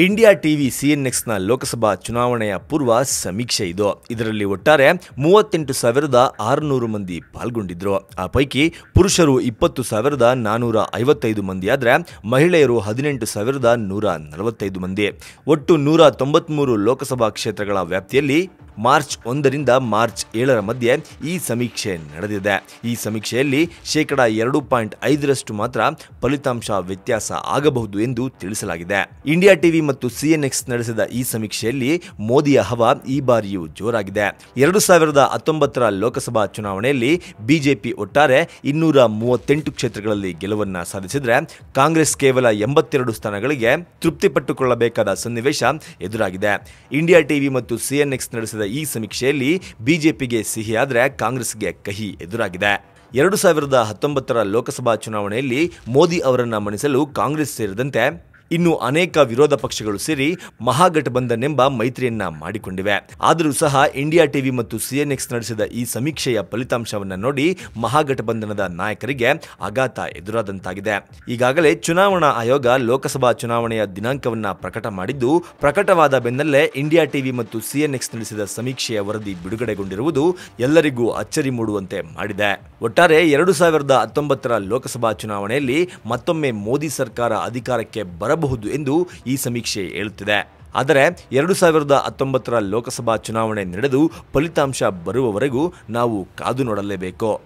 India TV ಸಿಎನ್ಎಕ್ಸ್ನ Lok Sabha ಚುನಾವಣೆಯ ಪೂರ್ವ ಸಮೀಕ್ಷೆ ಇದು. ಇದರಲ್ಲಿ ಒಟ್ಟಾರೆ ಮೂವತ್ತೆಂಟು ಸಾವಿರದ ಆರುನೂರು ಮಂದಿ ಪಾಲ್ಗೊಂಡಿದ್ರು. ಆ ಪೈಕಿ ಪುರುಷರು ಇಪ್ಪತ್ತು ಸಾವಿರದ ನಾನೂರ ಐವತ್ತೈದು ಮಂದಿ ಆದರೆ ಮಹಿಳೆಯರು ಹದಿನೆಂಟು ಸಾವಿರದ ನೂರ ನಲವತ್ತೈದು ಮಂದಿ. ಒಟ್ಟು ನೂರ ತೊಂಬತ್ಮೂರು ಲೋಕಸಭಾ ಕ್ಷೇತ್ರಗಳ ವ್ಯಾಪ್ತಿಯಲ್ಲಿ ಮಾರ್ಚ್ ಒಂದರಿಂದ ಮಾರ್ಚ್ ಏಳರ ಮಧ್ಯೆ ಈ ಸಮೀಕ್ಷೆ ನಡೆದಿದೆ. ಈ ಸಮೀಕ್ಷೆಯಲ್ಲಿ ಶೇಕಡ ಎರಡು ಪಾಯಿಂಟ್ ಐದರಷ್ಟು ಮಾತ್ರ ಫಲಿತಾಂಶ ವ್ಯತ್ಯಾಸ ಆಗಬಹುದು ಎಂದು ತಿಳಿಸಲಾಗಿದೆ. ಇಂಡಿಯಾ ಟಿವಿ ಮತ್ತು ಸಿಎನ್ಎಕ್ಸ್ ನಡೆಸಿದ ಈ ಸಮೀಕ್ಷೆಯಲ್ಲಿ ಮೋದಿಯ ಹವಾ ಈ ಬಾರಿಯೂ ಜೋರಾಗಿದೆ. ಎರಡು ಸಾವಿರದ ಹತ್ತೊಂಬತ್ತರ ಲೋಕಸಭಾ ಚುನಾವಣೆಯಲ್ಲಿ ಬಿಜೆಪಿ ಒಟ್ಟಾರೆ ಇನ್ನೂರ ಮೂವತ್ತೆಂಟು ಕ್ಷೇತ್ರಗಳಲ್ಲಿ ಗೆಲುವನ್ನ ಸಾಧಿಸಿದ್ರೆ ಕಾಂಗ್ರೆಸ್ ಕೇವಲ ಎಂಬತ್ತೆರಡು ಸ್ಥಾನಗಳಿಗೆ ತೃಪ್ತಿಪಟ್ಟುಕೊಳ್ಳಬೇಕಾದ ಸನ್ನಿವೇಶ ಎದುರಾಗಿದೆ. ಇಂಡಿಯಾ ಟಿವಿ ಮತ್ತು ಸಿಎನ್ಎಕ್ಸ್ ನಡೆಸಿದ ಈ ಸಮೀಕ್ಷೆಯಲ್ಲಿ ಬಿಜೆಪಿಗೆ ಸಿಹಿಯಾದರೆ ಕಾಂಗ್ರೆಸ್ಗೆ ಕಹಿ ಎದುರಾಗಿದೆ. ಎರಡು ಸಾವಿರದ ಹತ್ತೊಂಬತ್ತರ ಲೋಕಸಭಾ ಚುನಾವಣೆಯಲ್ಲಿ ಮೋದಿ ಅವರನ್ನು ಮಣಿಸಲು ಕಾಂಗ್ರೆಸ್ ಸೇರಿದಂತೆ ಇನ್ನು ಅನೇಕ ವಿರೋಧ ಪಕ್ಷಗಳು ಸೇರಿ ಮಹಾಗಠಬಂಧನ್ ಎಂಬ ಮೈತ್ರಿಯನ್ನ ಮಾಡಿಕೊಂಡಿವೆ. ಆದರೂ ಸಹ ಇಂಡಿಯಾ ಟಿವಿ ಮತ್ತು ಸಿಎನ್ಎಕ್ಸ್ ನಡೆಸಿದ ಈ ಸಮೀಕ್ಷೆಯ ಫಲಿತಾಂಶವನ್ನು ನೋಡಿ ಮಹಾಗಠಬಂಧನದ ನಾಯಕರಿಗೆ ಆಘಾತ ಎದುರಾದಂತಾಗಿದೆ. ಈಗಾಗಲೇ ಚುನಾವಣಾ ಆಯೋಗ ಲೋಕಸಭಾ ಚುನಾವಣೆಯ ದಿನಾಂಕವನ್ನ ಪ್ರಕಟ ಮಾಡಿದ್ದು, ಪ್ರಕಟವಾದ ಬೆನ್ನಲ್ಲೇ ಇಂಡಿಯಾ ಟಿವಿ ಮತ್ತು ಸಿಎನ್ಎಕ್ಸ್ ನಡೆಸಿದ ಸಮೀಕ್ಷೆಯ ವರದಿ ಬಿಡುಗಡೆಗೊಂಡಿರುವುದು ಎಲ್ಲರಿಗೂ ಅಚ್ಚರಿ ಮೂಡುವಂತೆ ಮಾಡಿದೆ. ಒಟ್ಟಾರೆ ಎರಡು ಸಾವಿರದ ಹತ್ತೊಂಬತ್ತರ ಲೋಕಸಭಾ ಚುನಾವಣೆಯಲ್ಲಿ ಮತ್ತೊಮ್ಮೆ ಮೋದಿ ಸರ್ಕಾರ ಅಧಿಕಾರಕ್ಕೆ ಬರಬಹುದು ಎಂದು ಈ ಸಮೀಕ್ಷೆ ಹೇಳುತ್ತಿದೆ. ಆದರೆ ಎರಡು ಸಾವಿರದ ಹತ್ತೊಂಬತ್ತರ ಲೋಕಸಭಾ ಚುನಾವಣೆ ನಡೆದು ಫಲಿತಾಂಶ ಬರುವವರೆಗೂ ನಾವು ಕಾದು ನೋಡಲೇಬೇಕು.